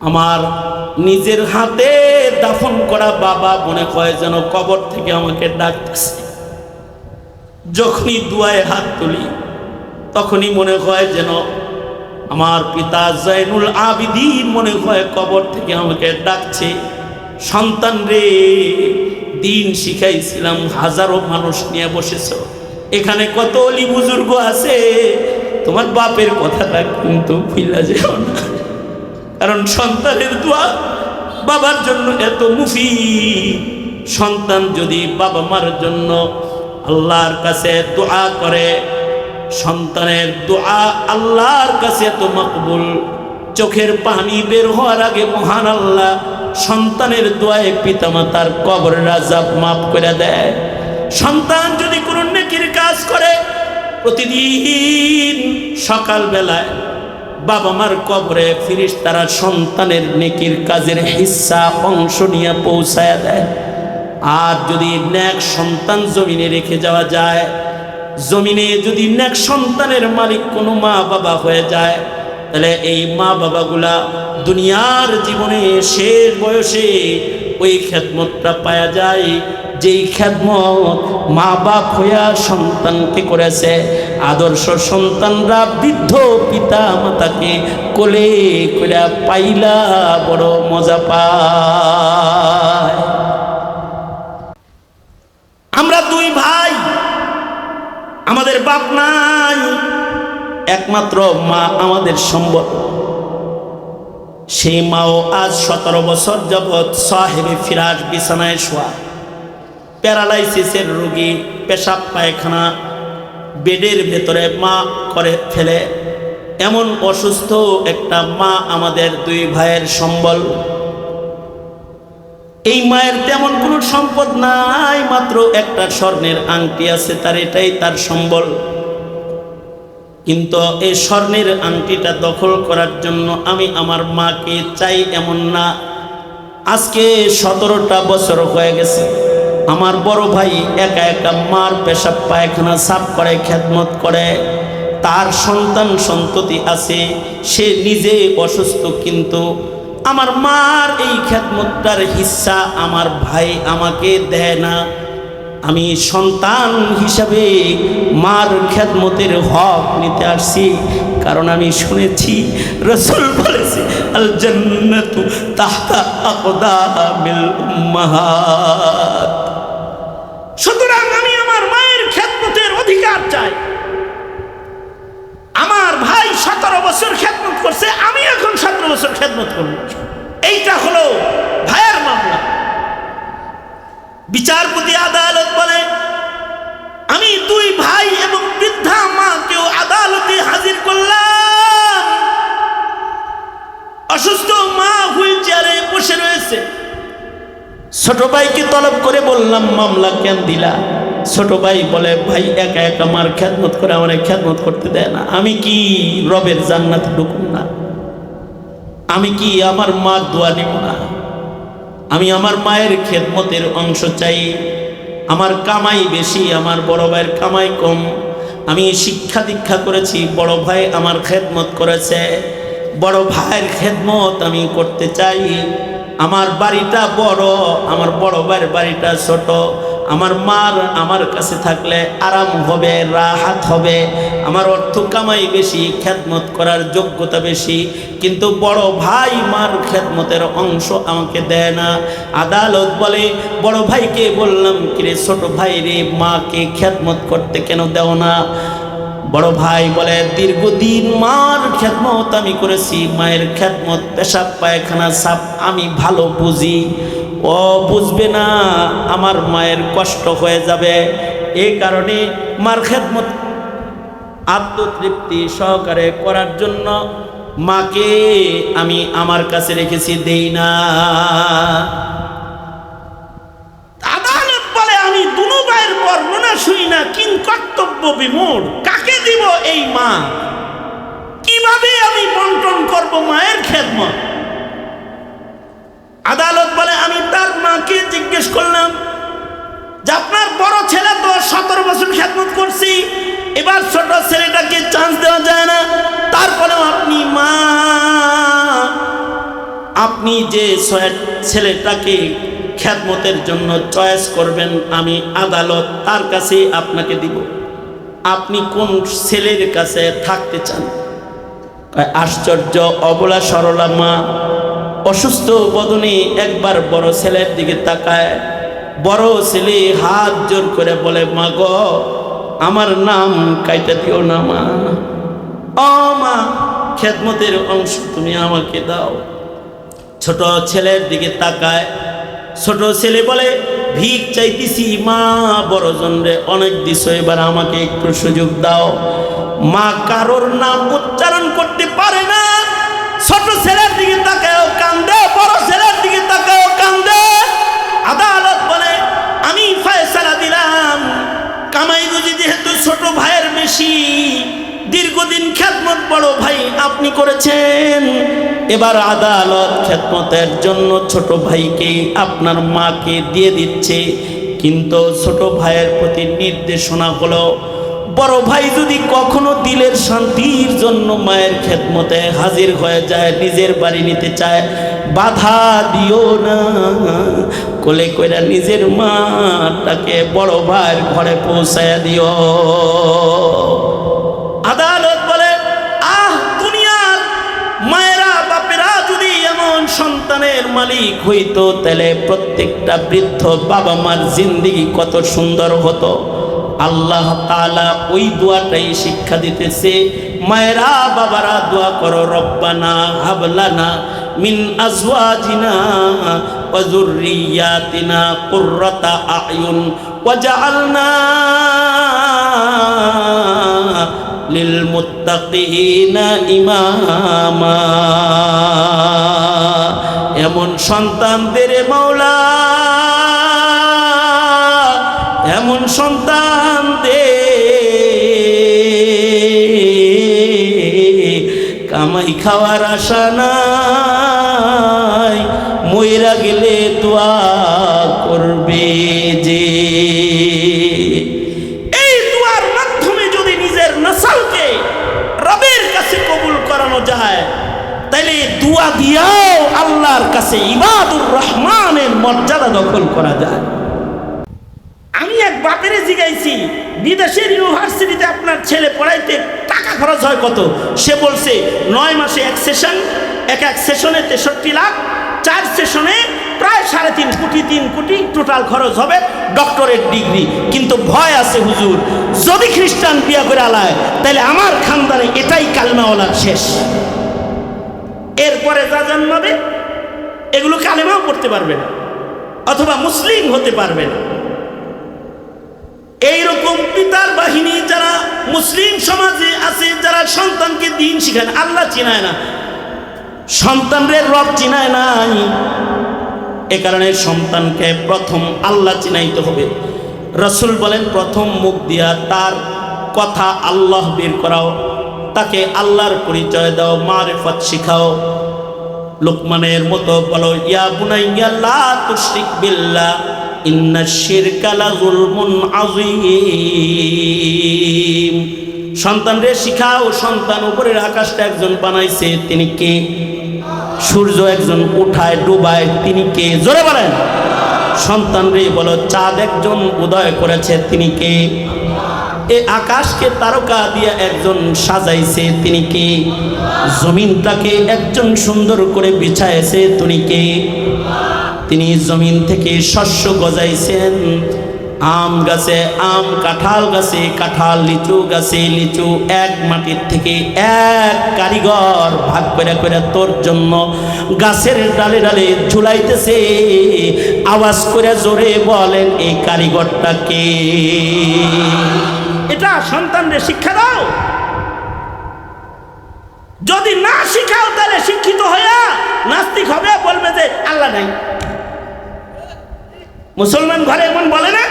আমার নিজের হাতে দাফন করা বাবা মনে হয় যেন কবর থেকে আমাকে ডাকতেছে। যখনই দুয়ায় হাত তুলি, তখনই মনে হয় যেন আমার পিতা জয়নুল আবিদিন মনে হয় কবর থেকে আমাকে ডাকছে। সন্তান রে, দিন শিখাইছিলাম, হাজারো মানুষ নিয়ে বসেছ। এখানে কত অলি বুজুর্গ আছে, তোমার বাপের কথাটা কিন্তু ভুলা যেও না। কারণ সন্তানের দোয়া বাবার জন্য এত মুফি সন্তান যদি বাবা মার জন্য আল্লাহর কাছে দোয়া করে, সন্তানের দোয়া আল্লাহর কাছে এত মকবুল, চোখের পানি বের হওয়ার আগে মহান আল্লাহ সন্তানের দোয়ায় পিতামাতার কবর রাজাব মাফ করে দেয়। সন্তান যদি কোনো নেকির কাজ করে, প্রতিদিন সকালবেলায় বাবা মার কবরে ফিরিস তারা সন্তানের নেকির কাজের হিস্সা অংশ নিয়ে পৌঁছায় দেয়। আর যদি ন্যাক সন্তান জমিনে রেখে যাওয়া যায়, জমিনে যদি ন্যাক সন্তানের মালিক কোনো মা বাবা হয়ে যায়, তাহলে এই মা বাবাগুলা দুনিয়ার জীবনে শেষ বয়সে ওই খেদমতটা পাওয়া যায়। যেই খেদমত মা বাপ হইয়া সন্তানকে করেছে আদর্শ সন্তানরা, বৃদ্ধ পিতা মাতাকে কোলে করে পাইলা বড় মজা পায়। আমরা দুই ভাই, আমাদের বাপ নাই, একমাত্র মা আমাদের সম্বল। সেই মাও আজ সতেরো বছর যাবৎ সাহেবে ফিরাজ বিছানায় শোয়া। প্যারালাইসিসের রোগী, পেশাব পায়খানা বেডের ভেতরে মা করে ফেলে। এমন অসুস্থ একটা মা আমাদের দুই ভাইয়ের সম্বল। এই মায়ের তেমন কোনো সম্পদ নাই, মাত্র একটা স্বর্ণের আংটি আছে, তার এটাই তার সম্বল। কিন্তু এই স্বর্ণের আংটিটা দখল করার জন্য আমি আমার মাকে চাই এমন না। আজকে সতেরোটা বছর হয়ে গেছে। আমার বড় ভাই একা একা মার পেশাব পায়খানা, সাফ করে, খেদমত করে। তার সন্তান সন্ততি আছে, সে নিজে অসুস্থ, কিন্তু আমার মার এই খেদমতটার হিস্সা আমার ভাই আমাকে দেয় না। আমি সন্তান হিসাবে মার খেদমতের হক নিতে আসছি, কারণ আমি শুনেছি রসুল বলেছে আল জান্নাতু তাহতা আকদামিল উম্মাহাত। সুতরাং আমি আমার মায়ের খেদমতের অধিকার চাই। আমার ভাই সতেরো বছর খেদমত করছে, আমি এখন সতেরো বছর খেদমত করব। এইটা হলো ভাইয়ের মামলা। বিচারপতি আদালত বলে, আমি দুই ভাই এবং বৃদ্ধা মাকেও আদালতে হাজির করলাম। অসুস্থ মা হুইল চেয়ারে বসে রয়েছে। ছোট ভাইকে তলব করে বললাম, মামলা কেন দিলা? ছোট ভাই বলে, ভাই, একা একা মার খ্যাতমত করে আমার খ্যাতমত করতে দেয় না। আমি কি রবের জান্নাতে ঢুকুন না? আমি কি আমার মার দোয়া নিব না? আমি আমার মায়ের খেদমতের অংশ চাই। আমার কামাই বেশি, আমার বড় ভাইয়ের কামাই কম। আমি শিক্ষা দীক্ষা করেছি, বড় ভাই আমার খেদমত করেছে। বড় ভাইয়ের খেদমত আমি করতে চাই। আমার বাড়িটা বড়, আমার বড় ভাইয়ের বাড়িটা ছোট। আমার মার, আমার কাছে থাকলে আরাম হবে, রাহাত হবে। আমার অর্থ কামাই বেশি, খেদমত করার যোগ্যতা বেশি। কিন্তু বড় ভাই মার খেদমতের অংশ আমাকে দেয় না। আদালত বলে, বড় ভাইকে বললাম, কিরে ছোট ভাই রে, মাকে খেদমত করতে কেন দেও না? বড় ভাই বলে, দীর্ঘদিন মার খেদমত আমি করেছি, মায়ের খেদমত, পেশাব, পায়খানা, সাপ, আমি ভালো বুঝি। ও, বুঝবে না, আমার মায়ের কষ্ট হয়ে যাবে। এই কারণে মার খেদমত আত্মতৃপ্তি সহকারে করার জন্য মাকে আমি আমার কাছে রেখেছি, দেই না আদালত বলে আমি দুনো ভাইয়ের বর্ণনা শুনি না কিং বিমূঢ় কাকে দিব এই মা? কীভাবে আমি বন্টন করব মায়ের খেদমত? আদালত বলে, আমি তার মাকে জিজ্ঞেস করলাম যে, আপনার বড় ছেলে তো সতেরো বছর খেদমত করছি, এবার ছোট ছেলেটাকে চান্স দেওয়া যায় না। তারপরেও আপনি মা, আপনি যে ছেলেটাকে খ্যাতমতের জন্য চয়েস করবেন, আমি আদালত তার কাছে আপনাকে দিব। আপনি কোন ছেলের কাছে থাকতে চান? আশ্চর্য, অবলা, সরলা মা, অসুস্থ বদনে একবার বড় ছেলের দিকে তাকায়। বড় ছেলে হাত জোর করে বলে, মা গো, আমার নাম কাইটা দিও না মা। ও মা, খেদমতের অংশ তুমি আমাকে দাও। ছোট ছেলের দিকে তাকায়। ছোট ছেলে বলে ভিক চাইতেছি, মা বড়জন জনরে অনেক দিছ এবার আমাকে একটু সুযোগ দাও। মা কারোর নাম উচ্চারণ করতে পারে না। ছোট ছেলের দিকে তাকায় কান্দে, বড় ছেলের দিকে তাকায় কান্দে। আদালত বলে, আমি ফয়সালা দিলাম। কামাই বুঝি যেহেতু ছোট ভাইয়ের বেশি দীর্ঘদিন খ্যাতমত বড় ভাই আপনি করেছেন। এবার আদালত খ্যাতমতের জন্য ছোট ভাইকে আপনার মাকে দিয়ে দিচ্ছে। কিন্তু ছোট ভাইয়ের প্রতি নির্দেশনা হলো, বড় ভাই যদি কখনো দিলের শান্তির জন্য মায়ের খেদমতে হাজির হয়ে যায়, নিজের বাড়ি নিতে চায়, বাধা দিও না। কোলে কইরা নিজের মাটাকে বড় ভাইয়ের ঘরে পৌঁছায় দিও। আদালত বলে, আহ, দুনিয়ার মায়েরা, বাপেরা যদি এমন সন্তানের মালিক হইতো, তাহলে প্রত্যেকটা বৃদ্ধ বাবা মার জিন্দিগি কত সুন্দর হতো। আল্লাহ তাআলা ওই দোয়াটাই শিক্ষা দিতেছে, মায়েরা, বাবারা, দোয়া করো, রব্বানা হাবলানা মিন আজওয়াজিনা ওয়া যুররিয়াতিনা কুররাতা আয়ুন ওয়াজআলনা লিলমুত্তাকিনা ইমামা। এমন সন্তানদের মাওলা। এমন সন্তান দে কামাই খাওয়ার আশা নাই, মইরা গেলে দোয়া করবে যে যায় তাহলে দুয়া দিয়াও আল্লাহর কাছে ইবাদুর রহমানের মর্যাদা দখল করা যায়। আমি এক বাপেরে জিগাইছি, বিদেশের ইউনিভার্সিটিতে আপনার ছেলে পড়াইতে টাকা খরচ হয় কত? সে বলছে, নয় মাসে এক সেশন, এক এক সেশনে তেষট্টি লাখ, চার সেশনে প্রায় সাড়ে তিন কোটি তিন কোটি টোটাল খরচ হবে ডক্টরেট ডিগ্রি। কিন্তু ভয় আছে হুজুর যদি খ্রিস্টান বিয়া করে আলায়, তাহলে আমার খানদানে এটাই কালমাওয়ালার শেষ। এরপরে যা জন্মাবে, এগুলো কালেমাও করতে পারবে না, অথবা মুসলিম হতে পারবে না। এইরকম পিতার বাহিনী যারা মুসলিম সমাজে আছে, যারা সন্তানকে দিন শিখায় আল্লাহ চিনায় না। সন্তানদের রব চিনায় নাই। এ কারণে সন্তানকে প্রথম আল্লাহ চিনাইতে হবে। রসুল বলেন, প্রথম মুখ দিয়া তার কথা আল্লাহ বের করাও, তাকে আল্লাহর পরিচয় দাও, মারেফত শিখাও। লোকমানের মতো বলো, ইয়া বুনাইয়া লা তুশরিক বিল্লাহ, ইন্না শিরকা আযীম। সন্তানরে শিখাও, সন্তান উপরের আকাশটা একজন বানাইছে, তিনি কে? সূর্য একজন উঠায়, ডুবায়, তিনি কে? জোরে বলেন। সন্তান রে বলো, চাঁদ একজন উদয় করেছে, তিনি কে? এ আকাশকে তারকা দিয়ে একজন সাজাইছে, তিনি কে? জমিনটাকে একজন সুন্দর করে বিছাইছে, তিনি কে? তিনি জমিন থেকে শস্য গজাইছেন আম গাছে আম, কাঁঠাল গাছে কাঁঠাল, লিচু গাছে লিচু, এক মাটির থেকে এক কারিগর ভাগ করে করে তোর জন্য গাছের ডালে ডালে ঝুলাইতেছে। আওয়াজ করে জোরে বলেন, এই কারিগরটা কে? এটা সন্তানদের শিক্ষা দাও। যদি না শিখাও, তাহলে শিক্ষিত হইয়া নাস্তিক হবে, বলবে যে আল্লাহ নাই। মুসলমান ঘরে এমন বলে না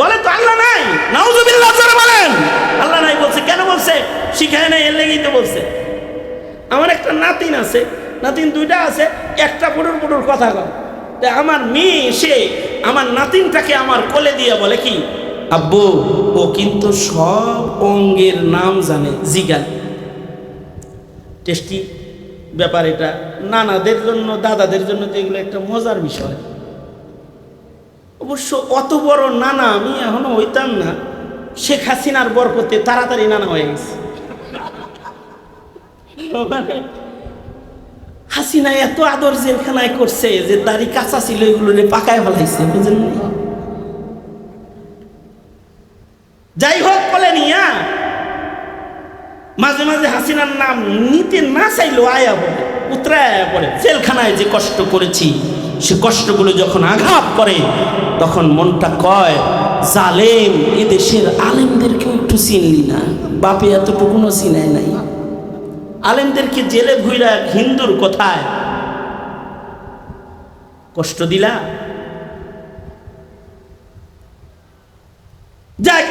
বলে তো আল্লাহ নাই। নাউজুবিল্লাহ জোরে বলেন। আল্লাহ নাই বলছে কেন বলছে? শিখায় নাই এর লেগেই তো বলছে। আমার একটা নাতিন আছে নাতিন দুইটা আছে একটা পুটুর পুটুর কথা কয়। তা আমার মেয়ে এসে আমার নাতিনটাকে আমার কোলে দিয়ে বলে কি? আব্বু ও কিন্তু সব অঙ্গের নাম জানে জিগান টেস্টি ব্যাপার এটা। নানাদের জন্য দাদাদের জন্য তো এগুলো একটা মজার বিষয়। অবশ্য অত বড় নানা আমি এখনও হইতাম না। শেখ হাসিনার বরকতে তাড়াতাড়ি নানা হয়ে গেছে। হাসিনা এত আদর জেলখানায় করছে যে দাড়ি কাঁচা ছিল, এগুলো পাকায় ফেলাইছে বুঝলেন যাই হোক বলে নিয়া মাঝে মাঝে হাসিনার নাম নিতে না চাইলো আয়া বলে আয়া পড়ে। জেলখানায় যে কষ্ট করেছি, সে কষ্টগুলো যখন আঘাত করে তখন মনটা কয়, জালেম এ দেশের আলেমদেরকেও একটু চিনলি না। বাপে এতটুকুনও চিনায় নাই। আলেমদেরকে জেলে ভুইরা হিন্দুর কোথায়? কষ্ট দিলা? যাক,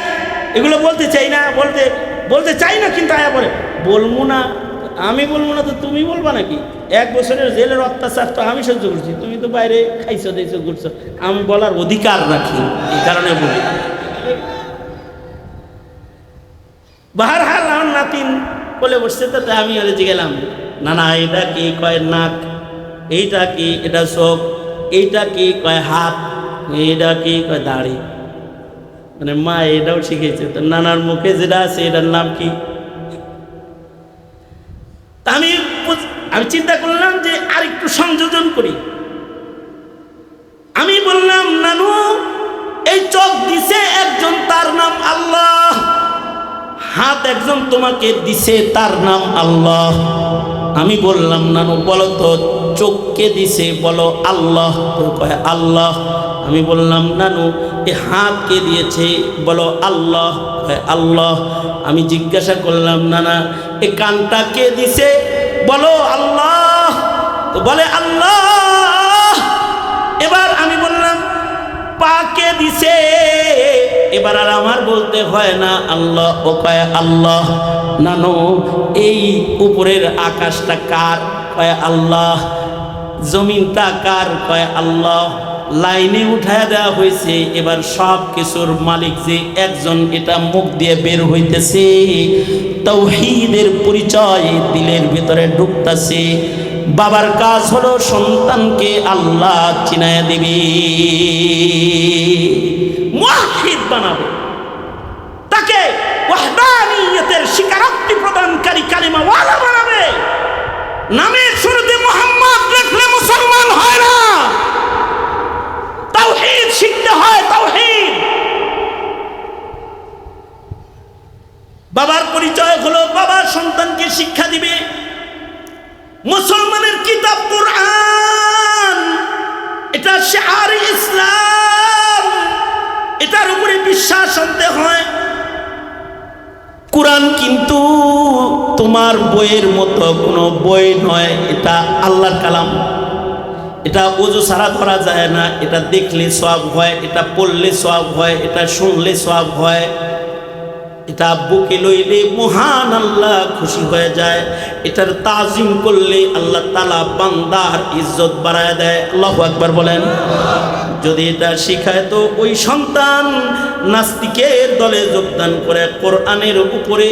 এগুলো বলতে চাই না, বলতে বলতে চাই না কিন্তু আয়া পরে। বলব না। আমি বলব না তো তুমি বলবা নাকি? এক বছরের জেলের অত্যাচার তো আমি সহ্য করছি। তুমি তো বাইরে খাইছো দিয়েছ ঘুরছো। আমি বলার অধিকার রাখি, এই কারণে বলি। বাহার হাল আমার নাতিন বলে বসছে তো তাই আমি ওরে গেলাম। না না এটা কি কয় নাক? এইটা কি, এটা চোখ? এইটা কি কয় হাত? এইটা কি কয় দাড়ি? মানে মা এটাও শিখেছে। তো নানার মুখে যেটা আছে, এটার নাম কি? তা আমি আমি চিন্তা করলাম যে আর একটু সংযোজন করি। আমি বললাম, নানু, এই চোখ দিছে একজন, তার নাম আল্লাহ। হাত একজন তোমাকে দিছে, তার নাম আল্লাহ। আমি বললাম, নানু, বলো তো, চোখকে দিছে, বলো আল্লাহ। কয়, আল্লাহ। আমি বললাম, নানু, এ হাতকে দিয়েছে, বলো আল্লাহ। কয়, আল্লাহ। আমি জিজ্ঞাসা করলাম, নানা এ কানটা কে দিছে? বলো আল্লাহ। তো বলে, আল্লাহ। এবার আমি বললাম পাকে দিছে? এবার আর আমার বলতে হয় না, আল্লাহ। ও কয়, আল্লাহ। নানো এই উপরের আকাশটা কার? কয়, আল্লাহ। জমিনটা কার? কয়, আল্লাহ। লাইনে উঠায় দেওয়া হয়েছে। এবার সব কিছুর মালিক যে একজন, এটা মুখ দিয়ে বের হইতেছে। তৌহিদের পরিচয় দিলের ভিতরে ঢুকতাছে। বাবার কাজ হলো সন্তানকে আল্লাহ চিনায় দিবি। মুয়াহিদ বানাবে। তাকে ওয়াহদানিয়তের স্বীকারোক্তি প্রদানকারী কালিমা ওয়ালা বানাবে। নামের শুরুতে মোহাম্মদ লিখলে মুসলমান হয় না। তাওহীদ শিখতে হয় তাওহীদ বাবার পরিচয় হলো বাবা সন্তানকে শিক্ষা দিবে। মুসলমানের কিতাব কোরআন, এটা শেয়ার ইসলাম, এটার উপরে বিশ্বাস আনতে হয়। কোরআন কিন্তু তোমার বইয়ের মতো কোনো বই নয়, এটা আল্লাহর কালাম। এটা ওজু সারা ধরা যায় না, এটা দেখলে সব হয়, এটা পড়লে সব হয়, এটা শুনলে সব হয়। এটা বুকে লইলে মহান আল্লাহ খুশি হয়ে যায়, এটার তাজিম করলে আল্লাহ তালা বান্দার ইজ্জত বাড়ায় দেয়। আল্লাহ একবার বলেন। যদি এটা শিখায় তো ওই সন্তান নাস্তিকের দলে যোগদান করে কোরআনের উপরে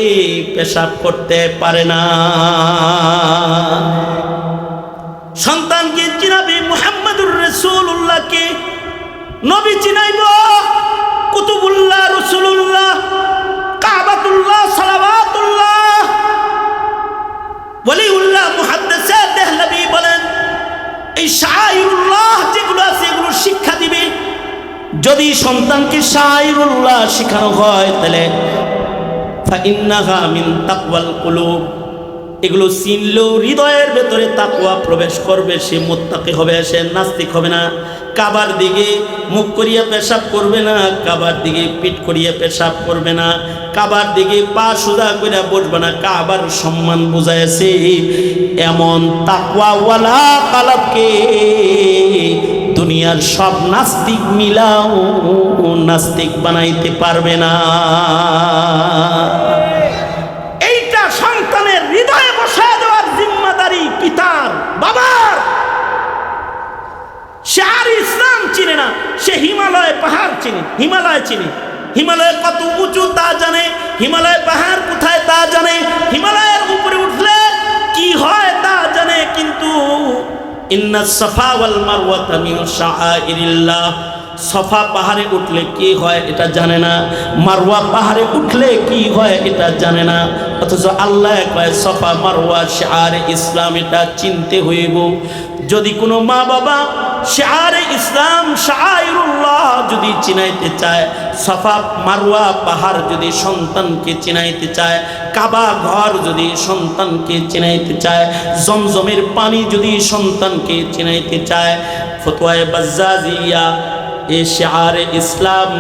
পেশাব করতে পারে না। সন্তানকে চিনাবে রসুল্লাহকে নবী চিনাইব, কুতুবুল্লাহ রসুল্লাহ কাবাতুল্লাহ সালাবাতুল্লাহ ওলিউল্লাহ মুহাদ্দিসে দেহলবি বলেন, এই শাইরুল্লাহ যেগুলো আছে এগুলো শিক্ষা দিবে। যদি সন্তানকে শাইরুল্লাহ শেখানো হয় তাহলে, ফাইন্নাহা মিন তাকওয়াল কুলুব। এগুলো চিনলেও হৃদয়ের ভেতরে তাকুয়া প্রবেশ করবে, সে মোত্তাকে হবে, সে নাস্তিক হবে না। কাবার দিকে মুখ করিয়া পেশাব করবে না, কাবার দিকে পিঠ করিয়া পেশাব করবে না। কাবার দিকে পা সোজা করে বসবে না, কাবার সম্মান বুঝাইছে এমন তাকুয়াওয়ালা কালাবকে দুনিয়ার সব নাস্তিক মিলাও নাস্তিক বানাইতে পারবে না এইটা সন্তানের হৃদয়ে বসায় দেওয়ার জিম্মাদারি পিতার বাবার সে আর ইসলাম চিনে না, সে হিমালয় পাহাড় চিনে, হিমালয় চিনে। হিমালয় কত উঁচু তা জানে, হিমালয় পাহাড় কোথায় তা জানে, হিমালয়ের উপরে উঠলে কি হয় তা জানে ইন্না সফা ওয়াল মারওয়াতা মিন শাআইরিল্লাহ। সফা পাহাড়ে উঠলে কি হয় এটা জানে না, মারওয়া পাহাড়ে উঠলে কি হয় এটা জানে না, অথচ আল্লাহ কয়, সফা মারওয়া শাআর ইসলাম, এটা চিনতে হইব। যদি কোনো মা বাবা শাআর ইসলাম শাআইরুল্লাহ যদি চিনাইতে চায় সফা মারুয়া পাহাড় যদি সন্তানকে চিনাইতে চায়, কাবা ঘর যদি সন্তানকে চিনাইতে চায়, জমজমের পানি যদি সন্তানকে চিনাইতে চায়, ফতোয়ায় বাজ্জাজিয়া, এ শেয়ারে ইসলাম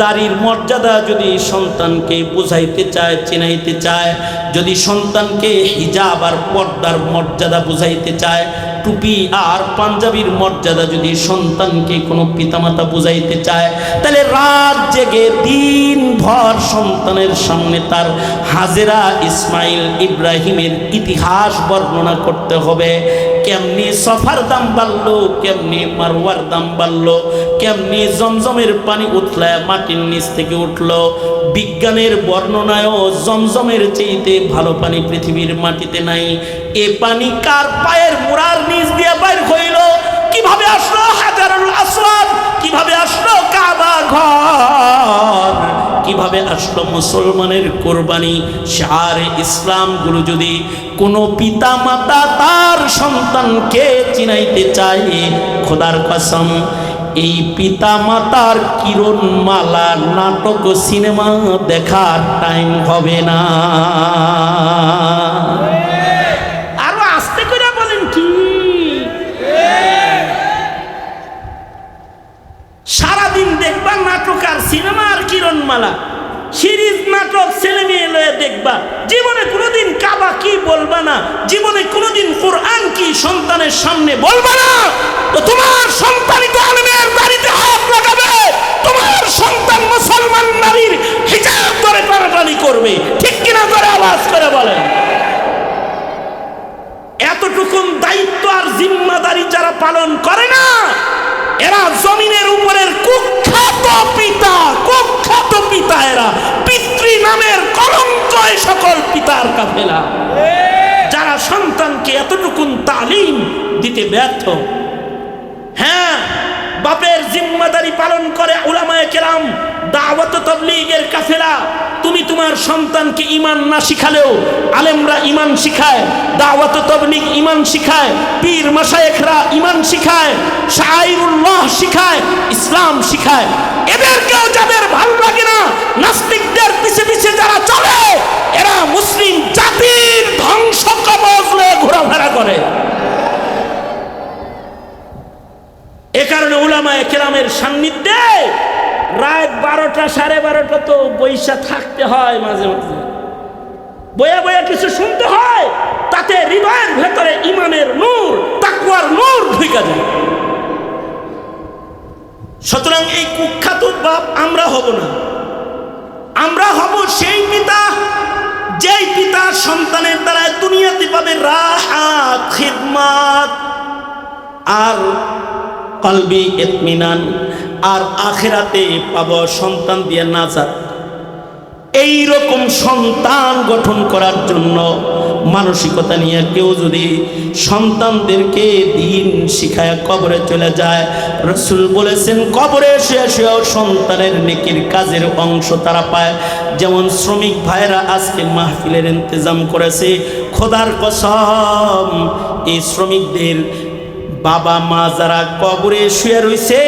দাড়ির মর্যাদা যদি সন্তানকে বুঝাইতে চায়, চিনাইতে চায়, যদি সন্তানকে হিজাব আর পর্দার মর্যাদা বুঝাইতে চায় টুপি আর পাঞ্জাবির মর্যাদা যদি সন্তানকে কোনো পিতামাতা বুঝাইতে চায়, তাহলে রাত জেগে দিন ভর সন্তানের সামনে তার হাজেরা ইসমাইল ইব্রাহিমের ইতিহাস বর্ণনা করতে হবে। কেমনি সফার দাম বাড়লো, কেমনি মারওয়ার দাম বাড়লো, কেমনি জমজমের পানি উঠলায় মাটির নিচ থেকে উঠল। বিজ্ঞানের বর্ণনায়ও জমজমের চেয়েতে ভালো পানি পৃথিবীর মাটিতে নাই। এ পানি কার পায়ের মুড়ার নিচ দিয়ে বাইর হইল? কীভাবে আসলো হাজারুল আসওয়াদ কীভাবে আসলো কাবা ঘর? কীভাবে আসলো মুসলমানের কোরবানি? শারে ইসলামগুলো যদি কোনো পিতা মাতা তার সন্তানকে চিনাইতে চায়, খোদার কসম, এই পিতা মাতার কিরণ মালা নাটক সিনেমা দেখার টাইম হবে না আরও আস্তে করে বলেন কি সারাদিন দেখবা নাটক আর সিনেমা কিরণমালা সিরিজ নাটক ছেলে মেয়ে লয়ে দেখবা। জীবনে কোনোদিন কাবা কি বলবা না, জীবনে কোনোদিন কোরআন কি সন্তানের সামনে বলবা না। তো তোমার সন্তানিত আলমের বাড়িতে হাত লাগাবে, তোমার সন্তান মুসলমান নারীর হিজাব ধরে টানাটানি করবে। ঠিক কিনা করে আওয়াজ করে বলেন। এতটুকুন দায়িত্ব আর জিম্মাদারি যারা পালন করে না এরা জমিনের উপরের কুখ্যাত পিতা কুখ্যাত পিতা এরা। পিতৃ নামের কলঙ্কয় সকল পিতার কাফেলা। যারা সন্তানকে এতটুকুন তালিম দিতে ব্যর্থ। হ্যাঁ বাপের জিম্মাদারি পালন করে উলামায়ে কেরাম, দাওয়াত তবলিগের কাফেলা, তুমি তোমার সন্তানকে ইমান না শিখালেও আলেমরা ইমান শিখায়, দাওয়াত তবলিগ ইমান শিখায়, পীর মাশায়েখরা ইমান শিখায় শাইরুল্লাহ শিখায়, ইসলাম শিখায়। এদেরকেও যাদের ভালো লাগে না, নাস্তিকদের পিছে পিছে যারা চলে, এরা মুসলিম জাতির ধ্বংস কবজ ঘোরাফেরা করে। এ কারণে উলামায়ে কেরামের সান্নিধ্যে রাত বারোটা, সাড়ে বারোটা তো বৈশা থাকতে হয় মাঝে মাঝে বয়া বয়া কিছু শুনতে হয়, তাতে হৃদয়ের ভেতরে ইমানের নূর তাকুয়ার নূর ঢুকে যায়। সুতরাং এই কুখ্যাত বাপ আমরা হব না। আমরা হব সেই পিতা, যেই পিতা সন্তানের দ্বারা দুনিয়াতে পাবে রাহাত খিদমাত আর কলবি এতমিনান আর আখেরাতে পাব সন্তান দিয়ে নাজাত। এই রকম সন্তান গঠন করার জন্য মানসিকতা নিয়ে কেউ যদি সন্তানদেরকে দিন শিখায় কবরে চলে যায়, রসুল বলেছেন, কবরে শুয়ে শুয়েও সন্তানের নেকির কাজের অংশ তারা পায়। যেমন শ্রমিক ভাইরা আজকে মাহফিলের ইন্তজাম করেছে, খোদার কসম, এই শ্রমিকদের বাবা মা যারা কবরে শুয়ে রয়েছে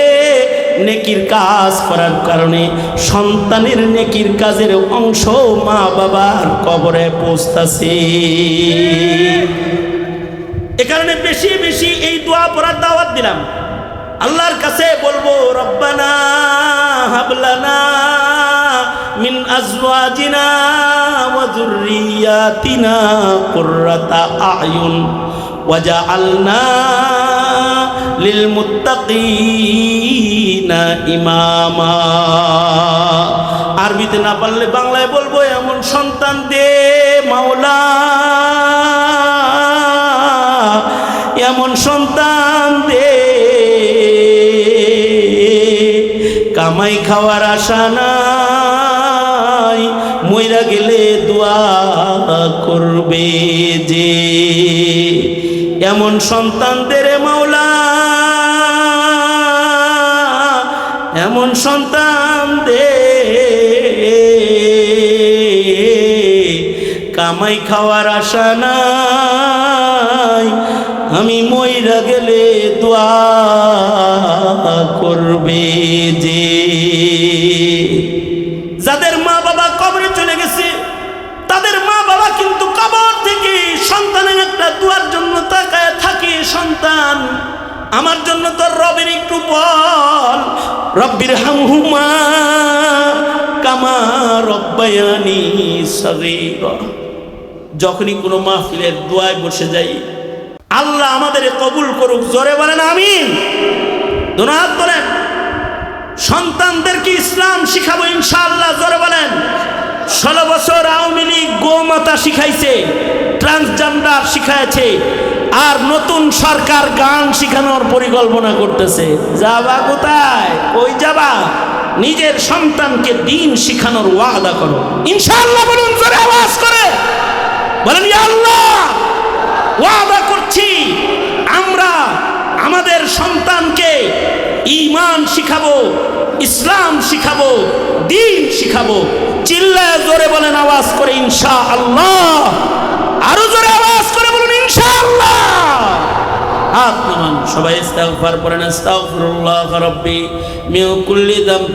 নেকির কাজ করার কারণে সন্তানের নেকির কাজের অংশ মা বাবার কবরে পৌঁছতাছে এ কারণে বেশি বেশি এই দোয়া পড়ার দাওয়াত দিলাম। আল্লাহর কাছে বলব, রব্বানা হাবলানা মিন আজওয়াজিনা ওয়া যুররিয়াতিনা কুররাতা আয়ুন ওয়াজআলনা আরবিতে না পারলে বাংলায় বলব, এমন সন্তান দে মাওলা। এমন সন্তান দে। কামাই খাওয়ার আশা নাই, মইরা গেলে দোয়া করবে যে, এমন সন্তানদের সন্তান দে। কামাই খাওয়ার আশা নাই, আমি মইরা গেলে দোয়া করবে যে। যাদের মা বাবা কবরে চলে গেছে, তাদের মা বাবা কিন্তু কবর থেকে সন্তানের একটা দুয়ার জন্য তাকায় থাকে সন্তান। আমার জন্য তোর রবের একটু বল। রব্বির হামহুমা কামা রব্বায়ানি সগীরা। যখনই কোনো মাহফিলের দোয়ায় বসে যাই, আল্লাহ আমাদের কবুল করুক, জোরে বলেন আমিন। দোনাত বলেন, সন্তানদেরকে ইসলাম শিখাবো ইনশাআল্লাহ, জোরে বলেন। ষোলো বছর আওয়ামী লীগ গোমাতা শিখাইছে। ট্রান্সজেন্ডার শিখাইছে, আর নতুন সরকার গান শিখানোর পরিকল্পনা করতেছে। যাবা কোথায়? ওই যাবা? নিজের সন্তানকে দিন শিখানোর ওয়াদা করো। ইনশাআল্লাহ বলুন, জোরে আওয়াজ করে। বলেন আল্লাহ, ওয়াদা করছি। আমরা আমাদের সন্তানকে ঈমান শিখাবো, ইসলাম শিখাবো, দিন শিখাবো। চিল্লায় জোরে বলেন, আওয়াজ করে ইনশা আল্লাহ আরও জোরে আওয়াজ করে বলুন, ইনশাআল্লাহ। হাত নামান, সবাই ইস্তাগফার পড়েন আস্তাগফিরুল্লাহ রাব্বি মিন কুল্লি যামবি